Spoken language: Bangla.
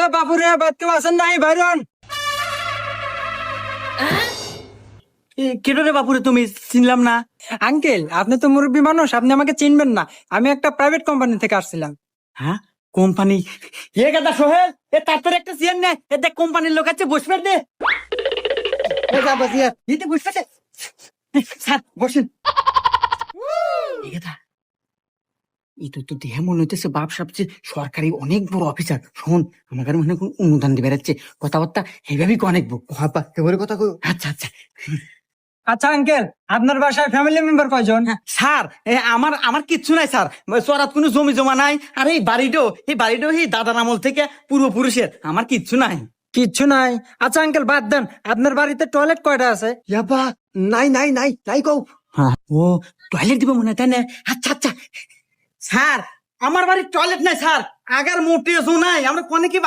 এ বাপুরে, বাদ কেউ নাই, বাইরন। কেটো রে বাপুরে, তুমি চিনলাম না? আঙ্কেল, আপনি তো মুরব্বী মানুষ, আপনি আমাকে চিনবেন না। আমি একটা প্রাইভেট কোম্পানি থেকে আসছিলাম। হ্যাঁ? কোম্পানি এ গাদা সোহেল, এ তারপরে একটা চেয়ার নে। এ দেখ কোম্পানির লোক আছে, বসবে দে এ বসিয়া। এতে বসবে স্যার, বসেন এ গাদা এই তো তো দেহে মনে হইতেছে বাপ সাপছে সরকারি অনেক বড় অফিসার শোন আমাদের মনে হয় কোন অনুদান দিয়ে বেড়াচ্ছে কথাবার্তা অনেক বুক হাপা এবারে কথা কই আচ্ছা আচ্ছা। আচ্ছা আঙ্কেল আপনার বাসায় ফ্যামিলি মেম্বার কয়জন? হ্যাঁ, স্যার আমার আমার কিচ্ছু নাই স্যার। চরাত কোনো জমি জমা নাই। আর এই বাড়িটাও এই বাড়িটাও এই দাদার আমল থেকে পূর্বপুরুষের আমার কিচ্ছু নাই। কিচ্ছু নাই। আচ্ছা আঙ্কেল বাদ দেন। আপনার বাড়িতে টয়লেট কয়টা আছে? ইয়াবা নাই নাই নাই নাই কও। ও টয়লেট দিব মনে হয় তাই না? আচ্ছা আচ্ছা। স্যার আমার বাড়ির টয়লেট নাই স্যার। আগার মোটেও নাই আমরা কোনে কি